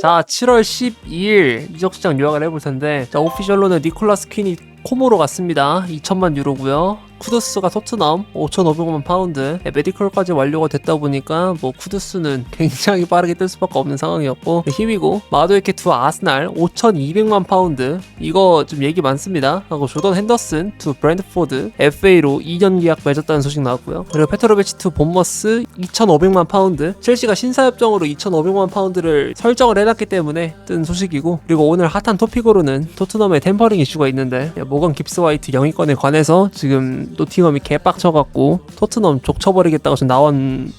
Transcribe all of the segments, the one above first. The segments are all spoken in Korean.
자, 7월 12일 이적 시장 요약을 해볼 텐데, 자, 오피셜로는 니콜라스 퀸이 코모로 갔습니다. 2천만 유로고요. 쿠드스가 토트넘 5,500만 파운드 네, 메디컬까지 완료가 됐다 보니까 뭐 쿠드스는 굉장히 빠르게 뜰 수밖에 없는 상황이었고 힘이고 마도에케 투 아스날 5,200만 파운드 이거 좀 얘기 많습니다. 하고 조던 핸더슨 투 브랜드포드 FA로 2년 계약 맺었다는 소식 나왔고요. 그리고 페트로베치 투 본머스 2,500만 파운드 첼시가 신사협정으로 2,500만 파운드를 설정을 해놨기 때문에 뜬 소식이고 그리고 오늘 핫한 토픽으로는 토트넘의 템퍼링 이슈가 있는데 모건 깁스 화이트 영위권에 관해서 지금 노팅엄이 개빡쳐갖고 토트넘 족쳐버리겠다고 지금 나온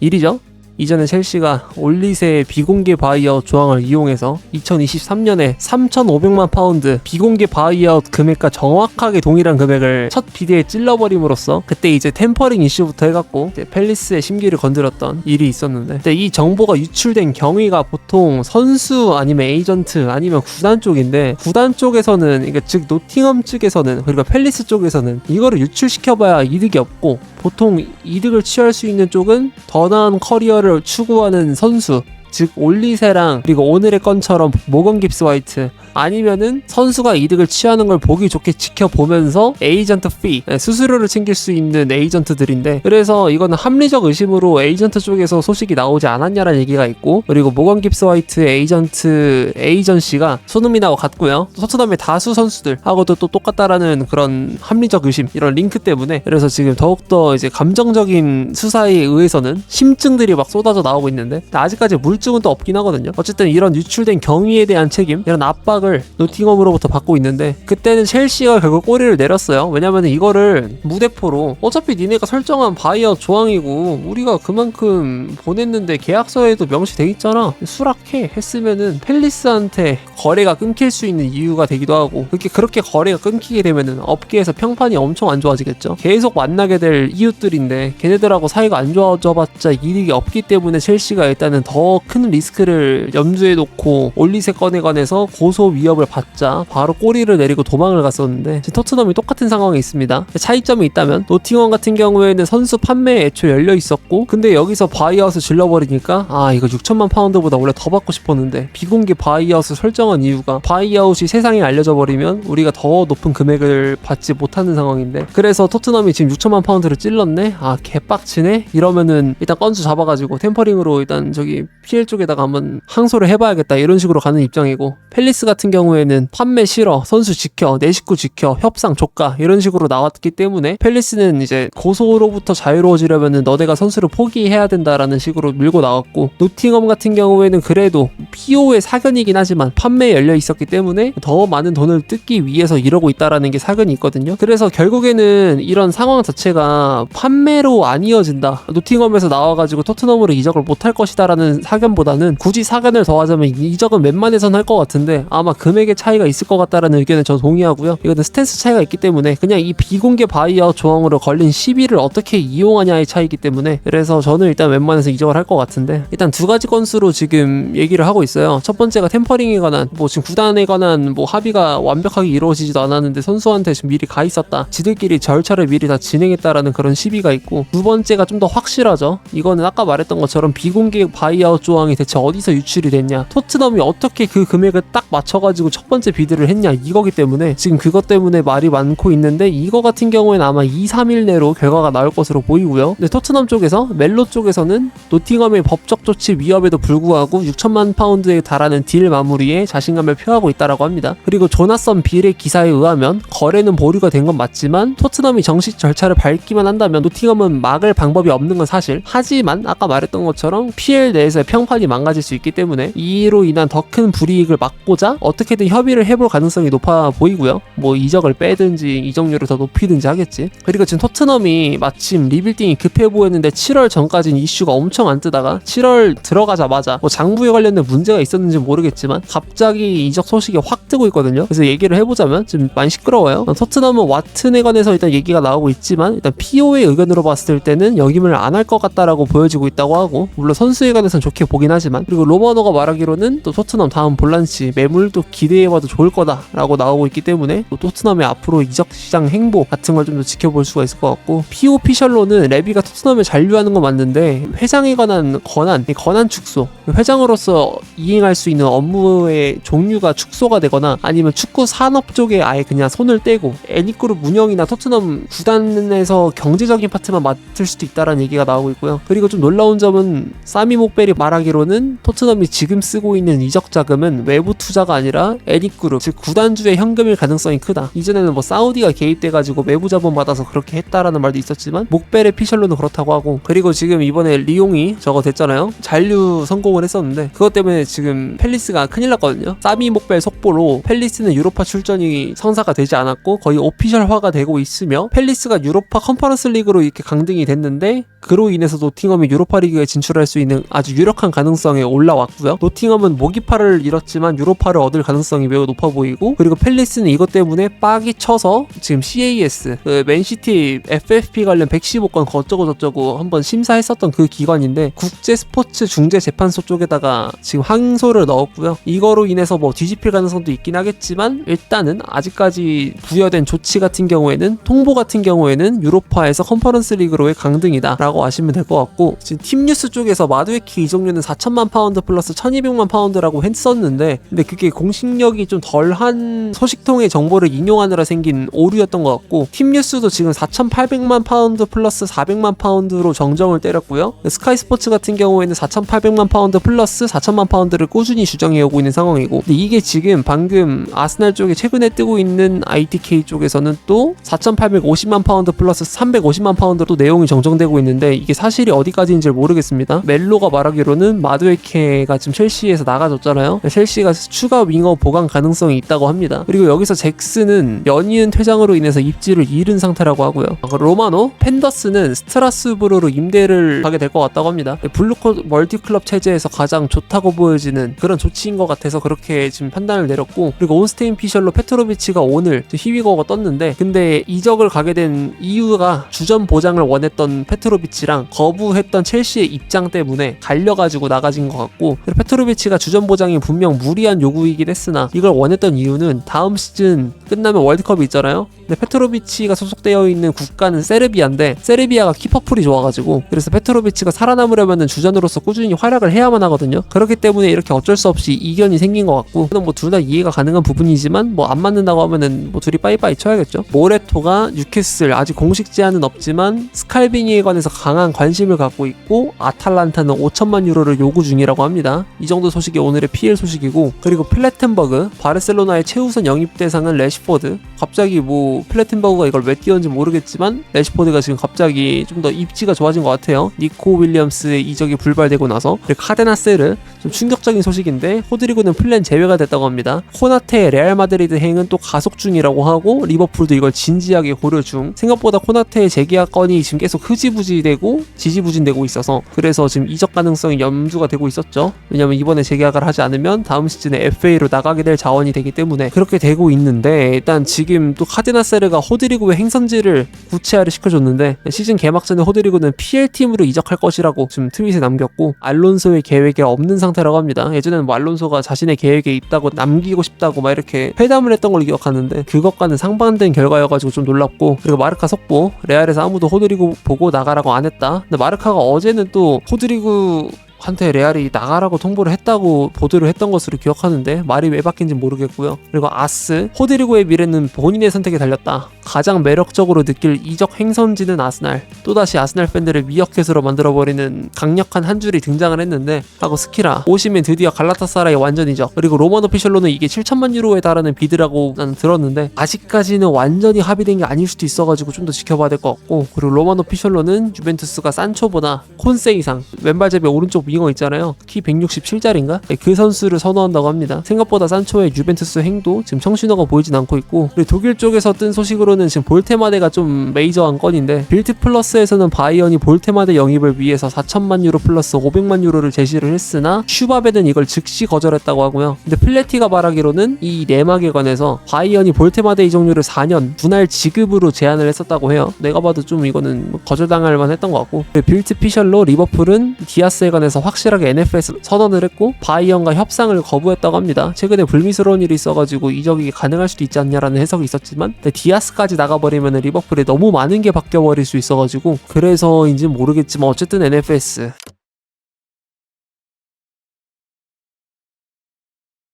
일이죠. 이전에 첼시가 올리세의 비공개 바이아웃 조항을 이용해서 2023년에 3,500만 파운드 비공개 바이아웃 금액과 정확하게 동일한 금액을 첫 비대에 찔러버림으로써 그때 이제 템퍼링 이슈부터 해갖고 이제 펠리스의 심기를 건드렸던 일이 있었는데 근데 이 정보가 유출된 경위가 보통 선수 아니면 에이전트 아니면 구단 쪽인데 구단 쪽에서는 그러니까 즉 노팅엄 측에서는 그리고 펠리스 쪽에서는 이거를 유출시켜봐야 이득이 없고 보통 이득을 취할 수 있는 쪽은 더 나은 커리어를 추구하는 선수 즉 올리세랑 그리고 오늘의 건처럼 모건 깁스 화이트 아니면은 선수가 이득을 취하는 걸 보기 좋게 지켜보면서 에이전트 피 네, 수수료를 챙길 수 있는 에이전트들인데 그래서 이거는 합리적 의심으로 에이전트 쪽에서 소식이 나오지 않았냐라는 얘기가 있고 그리고 모건 깁스 화이트의 에이전트 에이전시가 손흥민하고 같고요. 토트넘의 다수 선수들하고도 또 똑같다라는 그런 합리적 의심 이런 링크 때문에 그래서 지금 더욱더 이제 감정적인 수사에 의해서는 심증들이 막 쏟아져 나오고 있는데 아직까지 물증 은 또 없긴 하거든요. 어쨌든 이런 유출된 경위에 대한 책임 이런 압박을 노팅엄으로부터 받고 있는데 그때는 첼시가 결국 꼬리를 내렸어요. 왜냐면 이거를 무대포로 어차피 니네가 설정한 바이어 조항이고 우리가 그만큼 보냈는데 계약서에도 명시돼 있잖아. 수락해 했으면은 펠리스한테 거래가 끊길 수 있는 이유가 되기도 하고 그렇게 그렇게 거래가 끊기게 되면은 업계에서 평판이 엄청 안 좋아지겠죠. 계속 만나게 될 이웃들인데 걔네들하고 사이가 안 좋아져봤자 이득이 없기 때문에 첼시가 일단은 더큰 리스크를 염두에 놓고 올리세 건에 관해서 고소 위협을 받자 바로 꼬리를 내리고 도망을 갔었는데 토트넘이 똑같은 상황에 있습니다. 차이점이 있다면 노팅엄 같은 경우에는 선수 판매에 애초 열려 있었고 근데 여기서 바이아웃을 질러버리니까 아 이거 6천만 파운드보다 원래 더 받고 싶었는데 비공개 바이아웃을 설정한 이유가 바이아웃이 세상에 알려져 버리면 우리가 더 높은 금액을 받지 못하는 상황인데 그래서 토트넘이 지금 6천만 파운드를 찔렀네? 아 개빡치네? 이러면은 일단 건수 잡아가지고 템퍼링으로 일단 저기 PL 쪽에다가 한번 항소를 해봐야겠다 이런 식으로 가는 입장이고 펠리스 같은 경우에는 판매 싫어 선수 지켜 내 식구 지켜 협상 조까 이런 식으로 나왔기 때문에 펠리스는 이제 고소로부터 자유로워지려면은 너네가 선수를 포기해야 된다라는 식으로 밀고 나왔고 노팅엄 같은 경우에는 그래도 PO의 사견이긴 하지만 판매에 열려 있었기 때문에 더 많은 돈을 뜯기 위해서 이러고 있다라는 게 사견이 있거든요. 그래서 결국에는 이런 상황 자체가 판매로 안 이어진다. 노팅엄에서 나와가지고 토트넘으로 이적을 못할 것이다라는 사견 보다는 굳이 사견을 더하자면 이 적은 웬만해선 할 것 같은데 아마 금액의 차이가 있을 것 같다라는 의견에 저 동의하고요. 이거는 스탠스 차이가 있기 때문에 그냥 이 비공개 바이아웃 조항으로 걸린 시비를 어떻게 이용하냐의 차이기 때문에 그래서 저는 일단 웬만해서 이적을 할 것 같은데 일단 두 가지 건수로 지금 얘기를 하고 있어요. 첫 번째가 템퍼링에 관한 뭐 지금 구단에 관한 뭐 합의가 완벽하게 이루어지지도 않았는데 선수한테 지금 미리 가 있었다. 지들끼리 절차를 미리 다 진행했다라는 그런 시비가 있고 두 번째가 좀 더 확실하죠. 이거는 아까 말했던 것처럼 비공개 바이아웃 조 항이 대체 어디서 유출이 됐냐? 토트넘이 어떻게 그 금액을 딱 맞춰가지고 첫 번째 비드를 했냐? 이거기 때문에 지금 그것 때문에 말이 많고 있는데 이거 같은 경우에는 아마 2, 3일 내로 결과가 나올 것으로 보이고요. 근데 토트넘 쪽에서 멜로 쪽에서는 노팅엄의 법적 조치 위협에도 불구하고 6천만 파운드에 달하는 딜 마무리에 자신감을 표하고 있다라고 합니다. 그리고 조나선 빌의 기사에 의하면 거래는 보류가 된 건 맞지만 토트넘이 정식 절차를 밟기만 한다면 노팅엄은 막을 방법이 없는 건 사실. 하지만 아까 말했던 것처럼 PL 내에서의 평 판이 망가질 수 있기 때문에 이로 인한 더 큰 불이익을 막고자 어떻게든 협의를 해볼 가능성이 높아 보이고요. 뭐 이적을 빼든지 이적료를 더 높이든지 하겠지. 그리고 지금 토트넘이 마침 리빌딩이 급해 보였는데 7월 전까지는 이슈가 엄청 안 뜨다가 7월 들어가자마자 뭐 장부에 관련된 문제가 있었는지 모르겠지만 갑자기 이적 소식이 확 뜨고 있거든요. 그래서 얘기를 해보자면 지금 많이 시끄러워요. 토트넘은 와튼에 관해서 일단 얘기가 나오고 있지만 일단 PO의 의견으로 봤을 때는 역임을 안 할 것 같다라고 보여지고 있다고 하고 물론 선수에 관해서는 좋게 보긴 하지만 그리고 로마노가 말하기로는 또 토트넘 다음 볼란치 매물도 기대해봐도 좋을 거다라고 나오고 있기 때문에 또 토트넘의 앞으로 이적 시장 행보 같은 걸 좀 더 지켜볼 수가 있을 것 같고 피오 피셜로는 레비가 토트넘을 잔류하는 건 맞는데 회장에 관한 권한 이 권한 축소 회장으로서 이행할 수 있는 업무의 종류가 축소가 되거나 아니면 축구 산업 쪽에 아예 그냥 손을 떼고 애니그룹 운영이나 토트넘 구단에서 경제적인 파트만 맡을 수도 있다라는 얘기가 나오고 있고요. 그리고 좀 놀라운 점은 사미 목벨이 말하기 로는 토트넘이 지금 쓰고 있는 이적 자금은 외부 투자가 아니라 애니그룹 즉 구단주의 현금일 가능성이 크다. 이전에는 뭐 사우디가 개입돼가지고 외부 자본 받아서 그렇게 했다라는 말도 있었지만 목벨의 피셜로는 그렇다고 하고 그리고 지금 이번에 리용이 저거 됐잖아요. 잔류 성공을 했었는데 그것 때문에 지금 펠리스가 큰일 났거든요. 사미 목벨 속보로 펠리스는 유로파 출전이 성사가 되지 않았고 거의 오피셜화가 되고 있으며 펠리스가 유로파 컨퍼런스 리그로 이렇게 강등이 됐는데 그로 인해서 노팅엄이 유로파 리그에 진출할 수 있는 아주 유력한 가능성에 올라왔고요. 노팅엄은 모기파를 잃었지만 유로파를 얻을 가능성이 매우 높아 보이고 그리고 펠리스는 이것 때문에 빡이 쳐서 지금 CAS 그 맨시티 FFP 관련 115건 거쩌고 저쩌고 한번 심사했었던 그 기관인데 국제 스포츠 중재 재판소 쪽에다가 지금 항소를 넣었고요. 이거로 인해서 뭐 뒤집힐 가능성도 있긴 하겠지만 일단은 아직까지 부여된 조치 같은 경우에는 통보 같은 경우에는 유로파에서 컨퍼런스 리그로의 강등이다 라고 아시면 될 것 같고 지금 팀 뉴스 쪽에서 마두에키 이적료는 4천만 파운드 플러스 1,200만 파운드라고 했었는데 근데 그게 공식력이 좀 덜한 소식통의 정보를 인용하느라 생긴 오류였던 것 같고 팀 뉴스도 지금 4,800만 파운드 플러스 400만 파운드로 정정을 때렸고요. 스카이 스포츠 같은 경우에는 4,800만 파운드 플러스 4천만 파운드를 꾸준히 주장해 오고 있는 상황이고 근데 이게 지금 방금 아스날 쪽에 최근에 뜨고 있는 ITK 쪽에서는 또 4,850만 파운드 플러스 350만 파운드로 내용이 정정되고 있는데 이게 사실이 어디까지인지 모르겠습니다. 멜로가 말하기로는 마두에케가 지금 첼시에서 나가졌잖아요. 첼시가 추가 윙어 보강 가능성이 있다고 합니다. 그리고 여기서 잭스는 연이은 퇴장으로 인해서 입지를 잃은 상태라고 하고요. 로마노, 펜더스는 스트라스부르로 임대를 가게 될 것 같다고 합니다. 블루코 멀티클럽 체제에서 가장 좋다고 보여지는 그런 조치인 것 같아서 그렇게 지금 판단을 내렸고 그리고 온스테인 피셜로 페트로비치가 오늘 희위거가 떴는데 근데 이적을 가게 된 이유가 주전 보장을 원했던 페트로비치 랑 거부했던 첼시의 입장 때문에 갈려가지고 나가진 것 같고 페트로비치가 주전 보장이 분명 무리한 요구이긴 했으나 이걸 원했던 이유는 다음 시즌 끝나면 월드컵이 있잖아요. 근데 페트로비치가 소속되어 있는 국가는 세르비아인데 세르비아가 키퍼풀이 좋아가지고 그래서 페트로비치가 살아남으려면 주전으로서 꾸준히 활약을 해야만 하거든요. 그렇기 때문에 이렇게 어쩔 수 없이 이견이 생긴 것 같고 그건 뭐둘 다 이해가 가능한 부분이지만 뭐 안 맞는다고 하면은 뭐 둘이 빠이빠이 쳐야겠죠. 모레토가 뉴캐슬 아직 공식 제한은 없지만 스칼비니에 관해서 강한 관심을 갖고 있고 아탈란타는 5천만 유로를 요구 중이라고 합니다. 이 정도 소식이 오늘의 PL 소식이고 그리고 플래텐버그 바르셀로나의 최우선 영입 대상은 레시포드 갑자기 뭐 플래텐버그가 이걸 왜 띄웠는지 모르겠지만 레시포드가 지금 갑자기 좀 더 입지가 좋아진 것 같아요. 니코 윌리엄스의 이적이 불발되고 나서 카데나세르 좀 충격적인 소식인데 호드리고는 플랜 제외가 됐다고 합니다. 코나테의 레알 마드리드 행은 또 가속 중이라고 하고 리버풀도 이걸 진지하게 고려 중. 생각보다 코나테의 재계약 건이 지금 계속 흐지부지되고 지지부진되고 있어서 그래서 지금 이적 가능성이 염두가 되고 있었죠. 왜냐면 이번에 재계약을 하지 않으면 다음 시즌에 FA로 나가게 될 자원이 되기 때문에 그렇게 되고 있는데 일단 지금 또 카데나 세르가 호드리고의 행선지를 구체화를 시켜줬는데 시즌 개막 전에 호드리고는 PL 팀으로 이적할 것이라고 지금 트윗에 남겼고 알론소의 계획에 없는 상태라고 합니다. 예전에는 뭐 알론소가 자신의 계획에 있다고 남기고 싶다고 막 이렇게 회담을 했던 걸 기억하는데 그것과는 상반된 결과여가지고 좀 놀랍고 그리고 마르카 속보 레알에서 아무도 호드리고 보고 나가라고 안 했다. 근데 마르카가 어제는 또 호드리고 한테 레알이 나가라고 통보를 했다고 보도를 했던 것으로 기억하는데 말이 왜 바뀐지 모르겠고요. 그리고 아스 호드리고의 미래는 본인의 선택에 달렸다. 가장 매력적으로 느낄 이적 행선지는 아스날. 또다시 아스날 팬들을 미어캣으로 만들어버리는 강력한 한 줄이 등장을 했는데 하고 스키라 오시면 드디어 갈라타사라의 완전 이적. 그리고 로만 오피셜로는 이게 7천만 유로에 달하는 비드라고 나는 들었는데 아직까지는 완전히 합의된 게 아닐 수도 있어가지고 좀 더 지켜봐야 될 것 같고 그리고 로만 오피셜로는 유벤투스가 산초보다 콘세 이상 왼발잡이 오른쪽 윙어 있잖아요. 키 167짜리인가? 그 선수를 선호한다고 합니다. 생각보다 산초의 유벤투스 행도 지금 청신호가 보이진 않고 있고 그리고 독일 쪽에서 뜬 소식으로 개인적으로는 지금 볼테마데가 좀 메이저한 건인데 빌트 플러스에서는 바이언이 볼테마데 영입을 위해서 4천만 유로 플러스 500만 유로를 제시를 했으나 슈바베는 이걸 즉시 거절했다고 하고요. 근데 플레티가 말하기로는 이 내막에 관해서 바이언이 볼테마데 이적료를 4년 분할 지급으로 제안을 했었다고 해요. 내가 봐도 좀 이거는 뭐 거절당할 만했던 것 같고 그리고 빌트 피셜로 리버풀은 디아스에 관해서 확실하게 NFS 선언을 했고 바이언과 협상을 거부했다고 합니다. 최근에 불미스러운 일이 있어가지고 이적이 가능할 수도 있지 않냐라는 해석이 있었지만 디아스까지 나가버리면 리버풀에 너무 많은 게 바뀌어버릴 수 있어가지고 그래서인지 모르겠지만 어쨌든 NFS